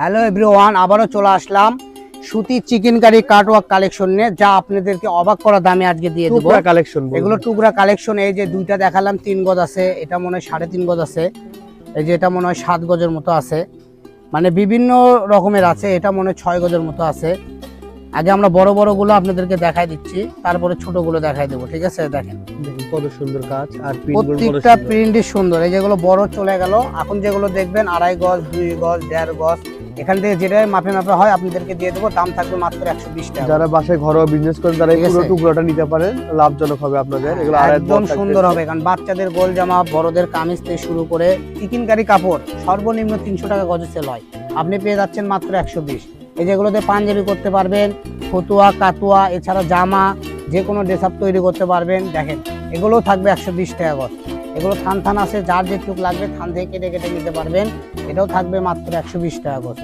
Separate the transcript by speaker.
Speaker 1: Hello everyone আবারও চলে আসলাম সুতির চিকেন কারি কাটওয়ার্ক কালেকশন নিয়ে যা আপনাদেরকে অবাক করা দামে আজকে দিয়ে দেবো।
Speaker 2: টুকরা কালেকশন
Speaker 1: এগুলো টুকরা কালেকশন এই যে দুইটা দেখালাম তিন গজ আছে এটা মনে হয় সাড়ে তিন গজ আছে। এই যে এটা মনে হয় সাত গজের মতো আছে। মানে বিভিন্ন রকমের আছে এটা মনে হয় ছয় গজের মতো আছে। আগে আমরা বড় বড়গুলো আপনাদেরকে দেখাই দিচ্ছি তারপরে ছোটগুলো দেখাই দেবো ঠিক আছে? দেখেন।
Speaker 2: কত সুন্দর কাজ আর
Speaker 1: প্রত্যেকটা
Speaker 2: সুন্দর।
Speaker 1: প্রিন্টই সুন্দর এই যেগুলো বড় চলে গেল এখন যেগুলো দেখবেন আড়াই গজ দুই গজ দেড় গজ এখান থেকে যেটাই মাপে মাপে হয় আপনাদেরকে দিয়ে দেবো। দাম থাকবে মাত্র একশো বিশ টাকা।
Speaker 2: যারা বাসায় ঘরোয়া বিজনেস করেন তারা পুরো টুকরোটা নিতে পারেন লাভজনক হবে আপনাদের। এগুলো
Speaker 1: একদম সুন্দর হবে কারণ বাচ্চাদের গোল জামা বড়দের কামিজ থেকে শুরু করে চিকেনকারি কাপড় সর্বনিম্ন তিনশো টাকা গজে সেল হয়। আপনি পেয়ে যাচ্ছেন মাত্র একশো বিশ। এই যেগুলোতে পাঞ্জাবি করতে পারবেন ফতুয়া কাতুয়া এছাড়া জামা যে কোনো ড্রেস আপ তৈরি করতে পারবেন। দেখেন এগুলোও থাকবে একশো বিশ টাকা গজ। এগুলো থান থান আছে যার যেটুক লাগবে থান থেকে কেটে কেটে নিতে পারবেন। এটাও থাকবে মাত্র একশো বিশ টাকা গজ।